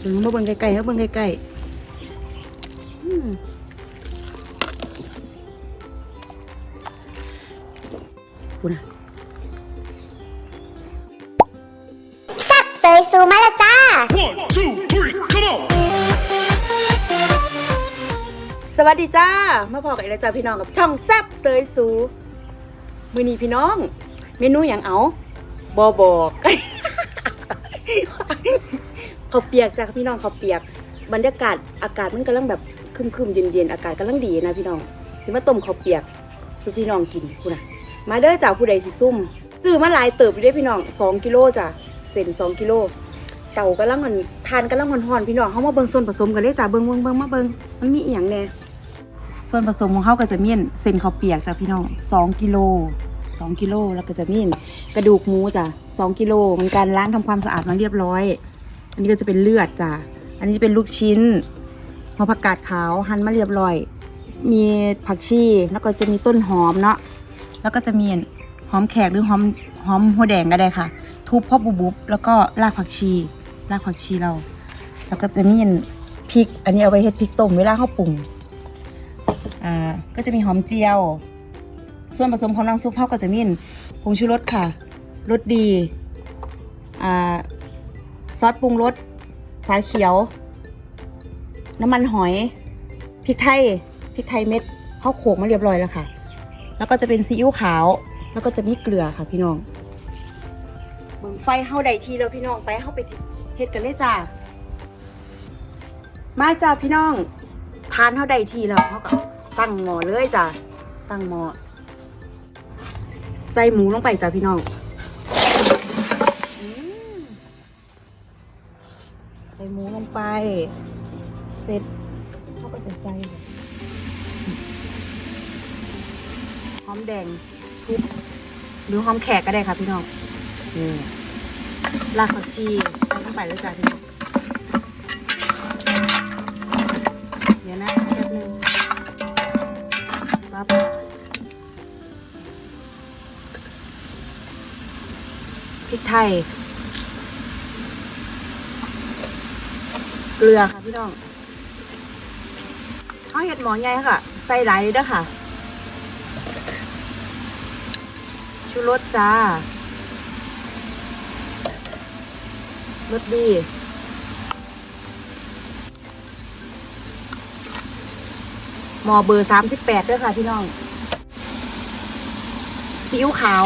เบิ่งมาเบิ่งไกลๆครับเบิ่งไกลๆอืมพูดนะซับเซยซูมาและจ้า One, two, three, come on! สวัสดีจ้า มาพอกับอีกแล้วจ้าพี่น้องกับช่องแซบเซยสูมือนี้พี่น้อง เมนูอย่างเอาบอบอก เขาเปียกจ้าพี่น้องเขาเปียก บรรยากาศอากาศมันกำลังแบบครึมๆเย็นอากาศกำลังดีนะพี่น้องสิมาต้มเขาเปียกสุพี่น้องกินพูดนะมาเด้อจ้าผู้ใดสิซุ่มซื้อมาหลายเติบอยู่เด้พี่น้องสองกิโลจ้ะเส้นสองกิโลเต่ากำลังมันทานกำลังหอนๆพี่น้องเขามาเบิ่งส่วนผสมกันเลยจ้าเบิ่งเบิ่งเบิ่งมาเบิ่งมันมีอีหยังแน่ส่วนผสมของเขาก็จะมีนเส้นข้าวเปียกจ้ะพี่น้อง2กิโล2กิโลแล้วก็จะมีนกระดูกหมูจ้ะ2กิโลเหมือนกันล้างทำความสะอาดมาเรียบร้อย อันนี้ก็จะเป็นเลือดจ้ะ อันนี้จะเป็นลูกชิ้นหัวผักกาดขาวหั่นมาเรียบร้อย มีผักชีแล้วก็จะมีต้นหอมเนาะ แล้วก็จะมีหอมแขกหรือหอมหอมหัวแดงก็ได้ค่ะ ทุบพอบุบๆแล้วก็รากผักชี รากผักชีเรา แล้วก็จะมีพริก อันนี้เอาไว้เฮ็ดพริกต้มเวลาเข้าปรุง อ่า ก็จะมีหอมเจียว ส่วนผสมของน้ำซุปเฮาก็จะมีผงชูรสค่ะ รสดี อ่า ซอสปรุงรสฝาเขียว น้ำมันหอยพริกไทยพริกไทยเม็ดเข้าโขลกมาเรียบร้อยแล้วค่ะ แล้วก็จะเป็นซีอิ๊วขาว แล้วก็จะมีเกลือค่ะพี่น้องเบิ่งไฟเฮาได้ทีแล้วพี่น้องไปเฮาไปเฮ็ดกันเลยจ้ามาจ้าพี่น้อง ทานเท่าใดทีแล้วเขาก็ตั้งหม้อเลยจ้ะตั้งหม้อใส่หมูลงไปจ้ะพี่น้องอืม ใส่หมูลงไป เสร็จเขาก็จะใส่หอมแดงทุบหรือหอมแขกก็ได้ค่ะพี่น้องนี่รากผักชีใส่ลงไปเลยจ้ะพี่น้องเดี๋ยวนะแป๊บนึงปั๊บพริกไทย เกลือค่ะพี่น้องเอาเห็ดหมอใหญ่ค่ะ ใส่หลายเลยด้อค่ะ ชูรสจ้ารสดีหมอเบอร์สามสิบแปดด้วยค่ะพี่น้องซีอิ๊วขาว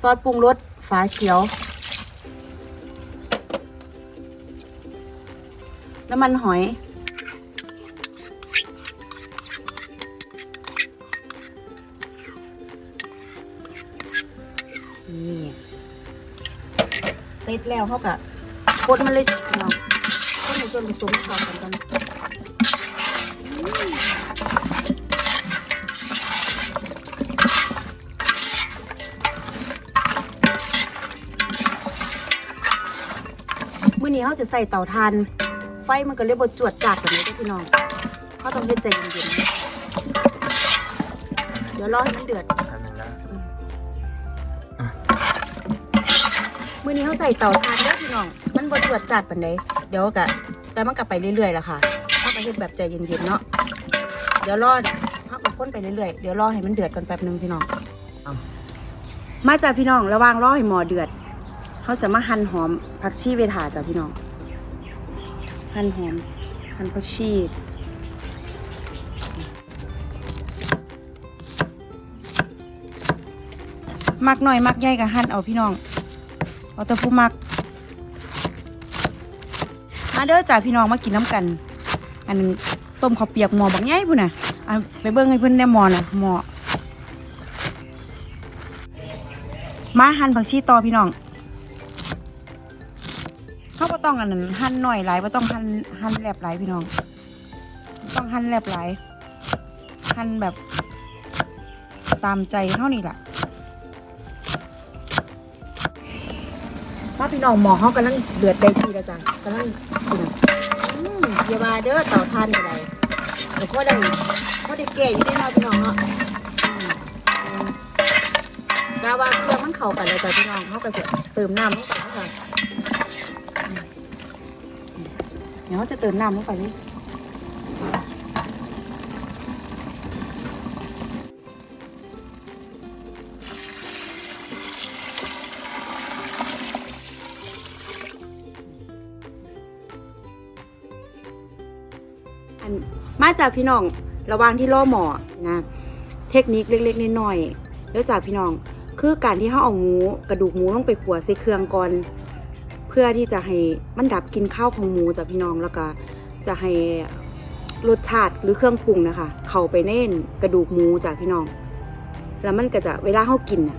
ซอสปรุงรสฝาเขียว น้ำมันหอย นี่เสร็จแล้วเขากะกดมันเลยพี่น้องก็ในส่วนผสมต่อกันกันมื่อนี้เขาจะใส่เตาทาน ไฟมันก็เลยบดจวดจัดแบบนี้เด้อพี่น้องเขาต้องเฮ็ดใจเย็นๆเดี๋ยวรอให้มันเดือดมื่อนี้เขาใส่เตาทานเด้อพี่น้อง มันบดจวดจัดปานใดเดี๋ยวกะแต่มันกลับไปเรื่อยๆล่ะค่ะเขาก็เฮ็ดแบบใจเย็นๆเนาะเดี๋ยวรอเขาก็ค้นไปเรื่อยๆเดี๋ยวรอให้มันเดือดกันแป๊บหนึงพี่น้องมาจ้ะพี่น้องระหว่างรอให้หมอเดือดเขาจะมาหั่นหอมผักชีเวทาจ้ะพี่น้อง หั่นหอมหั่นผักชีมักหน่อยมักใหญ่กับหั่นเอาพี่น้องเอาแต่ผู้มัก มาเด้อจ้าพี่น้องมากินน้ำกัน อันต้มข้าวเปียกหม้อบักใหญ่พุ่นน่ะอันไปเบิ่งให้เพิ่นได้หม้อน่ะหม้อมาหั่นผักชีต่อพี่น้อง ต้องอันนั้นหั่นหน่อยหลายบ่ต้องหั่นหั่นแหลบหลายพี่น้อง ต้องหั่นแหลบหลายหั่นแบบตามใจเท่านี้แหละว่าพี่น้องหมอเขากำลังเดือดได้ทีแล้วจ้ะกำลังกินอืมอย่ามาเด้อเต่าทานอะไรเดี๋ยวก็ได้ก็ได้แก่อยู่ได้เนาะพี่น้องเนาะอืมแต่ว่าเครื่องมันเข้ากันแล้วจ้ะพี่น้องเขาก็จะเติมน้ำลงไปค่ะ ดี๋ยวเราจะเติมน้ำลงไปนี่อันมาจากพี่น้องระว่างที่ล่อหมอนะเทคนิคเล็กๆน้อยๆแล้วจากพี่น้องคือการที่เขาเอาหมูกระดูกหมูลงไปขัวใส่เครื่องก่อน พื่อที่จะให้มันดับกลินข้าวของหมูจากพี่น้องแล้วก็จะให้รสชาติหรือเครื่องปรุงนะคะ เข้าไปเน่นกระดูกหมูจากพี่น้อง แล้วมันก็จะเวลาเขากินน่ะ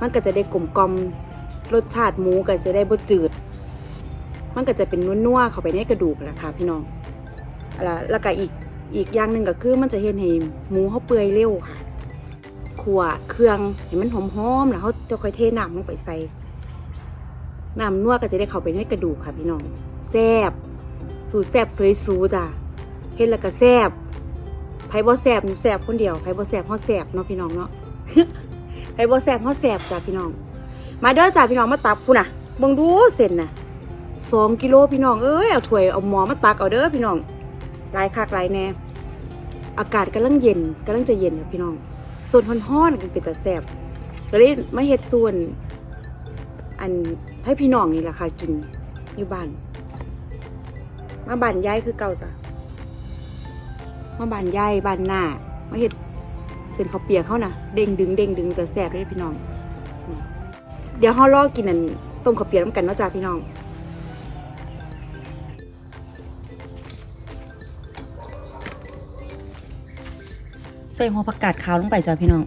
มันก็จะได้กลมกลมรสชาติหมูก็จะได้บ่จืด มันก็จะเป็นนัวๆเข้าไปในกระดูกแหละค่ะพี่น้องแล้วแล้วก็อีกอีกอย่างหนึ่งก็คือมันจะเห็นให้หมูเขาเปื่อยเร็วค่ะขัวเครื่องให้มันหอมๆแล้วเขาจะค่อยเทน้ำลงไปใส่ น้ำนัวก็จะได้เข้าไปในกระดูกค่ะพี่น้องแซบสูตรแซบเสยสูจ้ะเห็นแล้วก็แซบไผบ่แซบแซบคนเดียวไผบ่แซบเฮาแซบเนาะพี่น้องเนาะไผบ่แซบเฮาแซบจ้ะพี่น้อง มาเด้อจ้ะพี่น้องมาตักพุ่นน่ะเบิ่งดูเส้นน่ะสองกิโลพี่น้องเอ้ยเอาถ้วยเอาหม้อมาตักเอาเด้อพี่น้องหลายคักหลายแน่อากาศกำลังเย็นกำลังจะเย็นค่ะพี่น้องส่วนฮ้อนๆกันเป็นแต่แซบก็เลยมาเฮ็ดส่วน อันให้พี่น้องนี่แหละค่ะกินอยู่บ้าน มาบ้านยายคือเก่าจ้ะมาบ้านยายบ้านหน้ามาเห็ดเส้นข้าวเปียกเขานะเด้งดึงเด้งดึงแต่แสบเลยพี่น้อง เดี๋ยวเขาลอกินอันต้มข้าวเปียกน้ำกันเนาะจ้ะพี่น้องใส่หัวผักกาดขาวลงไปจ้ะพี่น้อง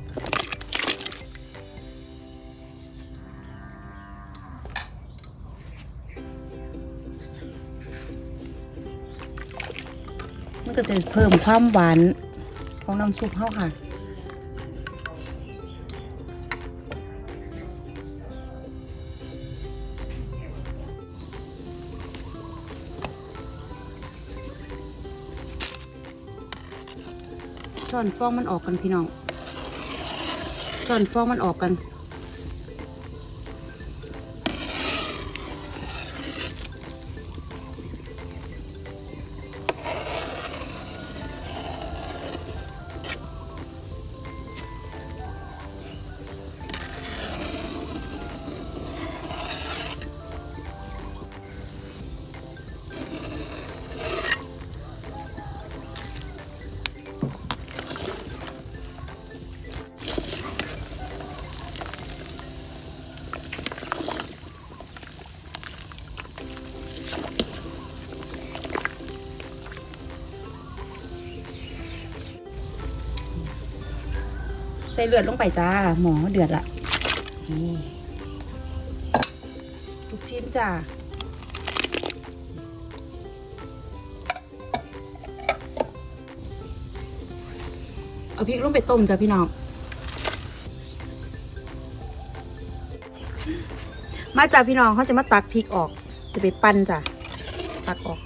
มันก็จะเพิ่มความหวานของน้ำซุปเข้าค่ะช้อนฟองมันออกกันพี่น้องช้อนฟองมันออกกัน ส่เลือดลงไปจ้า หมอเดือดละนี่ทุกชิ้นจ้าเอาพริกลงไปต้มจ้าพี่น้อง มาจ้าพี่น้องเขาจะมาตักพริกออก จะไปปั้นจ้ะ ตักออก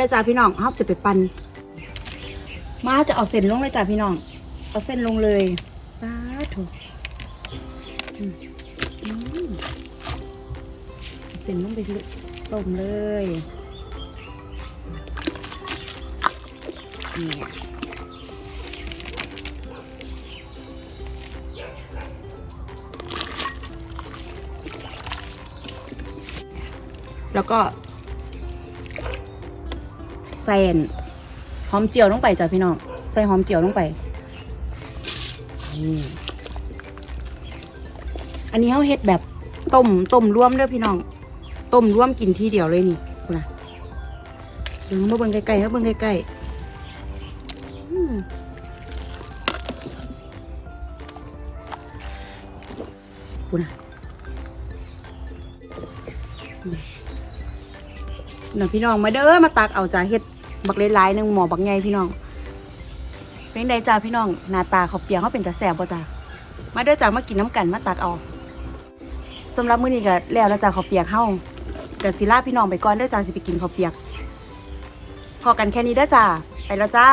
เล้วจ้าพี่น้องครับจะไปปั้นมาจะเอาเส้นลงเลยจ้าพี่น้อง เอาเส้นลงเลยป้าถูกเส้นลงไปต้มเลยเนี่ยแล้วก็ ส่หอมเจียวลงไปจ้ะพี่น้อง ใส่หอมเจียวลงไปอันนี้เขาเฮ็ดแบบต้มต้มร่วมเด้อพี่น้อง ต้มร่วมกินทีเดียวเลยนี่คุณนะเดี๋ยวมาเบิ่งใกล้ๆครับเบิ่งใกล้ๆอืมคุณนะน่ะพี่น้องมาเด้อมาตักเอาจ้าเฮ็ด บักเลายหนึ่งหมอบักไงพี่น้อง เป็นไดจ้าพี่น้องหน้าตาเขาเปียกเขาเป็นตาแสบบ่จ้ามาเด้อจ้ามากินน้ำกันมาตักเอาสำหรับมื้อนี้ก็แล้วแล้วจ้าเขาเปียกเฮาก็สิลาพี่น้องไปก่อนเด้อจ้าสิไปกินเขาเปียก พอกันแค่นี้เด้อจ้าไปแล้วจ้า